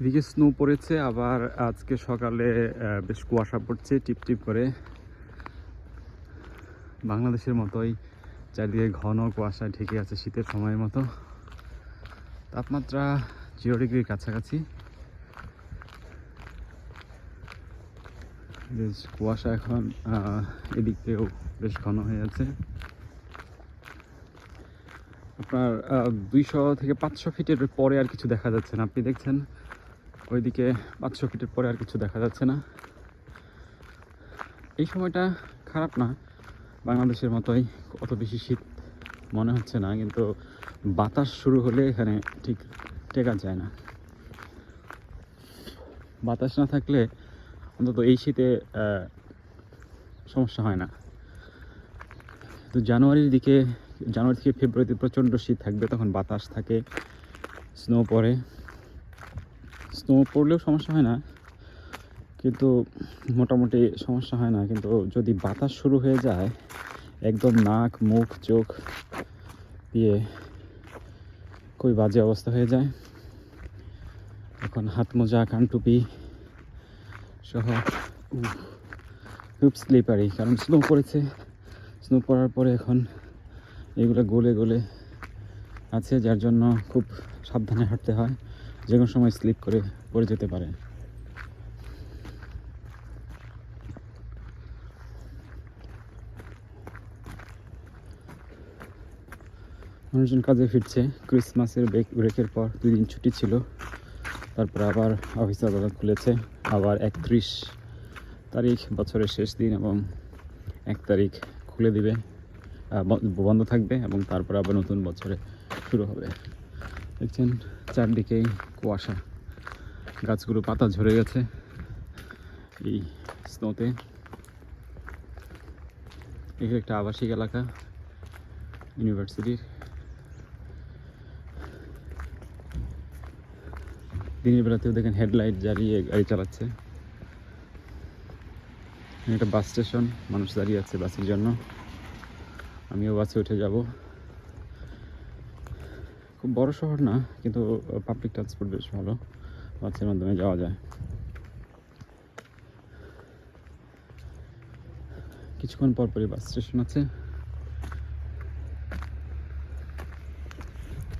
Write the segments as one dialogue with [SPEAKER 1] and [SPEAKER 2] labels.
[SPEAKER 1] এদিকে স্নো পড়েছে, আবার আজকে সকালে বেশ কুয়াশা পড়ছে, টিপ টিপ করে। বাংলাদেশের মতোই চারিদিকে ঘন কুয়াশা ঢেকে আছে শীতের সময়ের মতো। তাপমাত্রা জিরো ডিগ্রির কাছাকাছি। বেশ কুয়াশা এখন এদিক থেকেও বেশ ঘন হয়ে আছে। আপনার দুইশো থেকে পাঁচশো ফিটের পরে আর কিছু দেখা যাচ্ছে না, আপনি দেখছেন? ওইদিকে পাঁচশো ফিটের পরে আর কিছু দেখা যাচ্ছে না। এই সময়টা খারাপ না, বাংলাদেশের মতোই অত বেশি শীত মনে হচ্ছে না, কিন্তু বাতাস শুরু হলে এখানে ঠিক টেকা যায় না। বাতাস না থাকলে অন্তত এই শীতে সমস্যা হয় না। তো জানুয়ারির দিকে, জানুয়ারি থেকে ফেব্রুয়ারিতে প্রচণ্ড শীত থাকবে, তখন বাতাস থাকে, স্নো পড়ে। স্নো পড়লেও সমস্যা হয় না, কিন্তু মোটামুটি সমস্যা হয় না। কিন্তু যদি বাতাস শুরু হয়ে যায়, একদম নাক, মুখ, চোখ দিয়ে খুবই বাজে অবস্থা হয়ে যায়। এখন হাত মোজা, কান টুপি সহ খুব স্লিপারি কারণ স্নো পড়েছে। স্নো পড়ার পরে এখন এগুলো গলে গলে আছে, যার জন্য খুব সাবধানে হাঁটতে হয়। যে কোনো সময় স্লিপ করে, পড়ে যেতে পারে। মানুষজন কাজে ফিরছে। ক্রিসমাসের ব্রেক ব্রেকের পর দুই দিন ছুটি ছিল। তারপর আবার অফিস আদালত খুলেছে। আবার একত্রিশ তারিখ বছরের শেষ দিন এবং এক তারিখ খুলে দিবে। বন্ধ থাকবে এবং তারপর আবার নতুন বছরে শুরু হবে। দেখছেন? চারদিকেই কুয়াশা। গাছগুলো পাতা ঝরে গেছে এই স্নোতে। এখানে একটা আবাসিক এলাকা, ইউনিভার্সিটির। দিনের বেলাতেও দেখেন হেডলাইট জ্বালিয়ে গাড়ি চালাচ্ছে। একটা বাস স্টেশন, মানুষ দাঁড়িয়ে আছে বাসের জন্য। আমিও বাসে উঠে যাব। খুব বড় শহর না, কিন্তু পাবলিক ট্রান্সপোর্ট বেশ ভালো। বাসের মাধ্যমে যাওয়া যায়। কিছুক্ষণ পর পরই বাস স্টেশন আছে।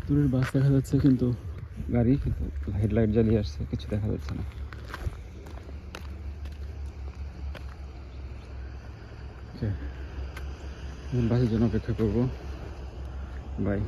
[SPEAKER 1] দূরের বাস দেখা যাচ্ছে, কিন্তু গাড়ি, কিন্তু হেডলাইট জ্বালিয়ে আসছে, কিছু দেখা যাচ্ছে না. বাসের জন্য অপেক্ষা করব। বাই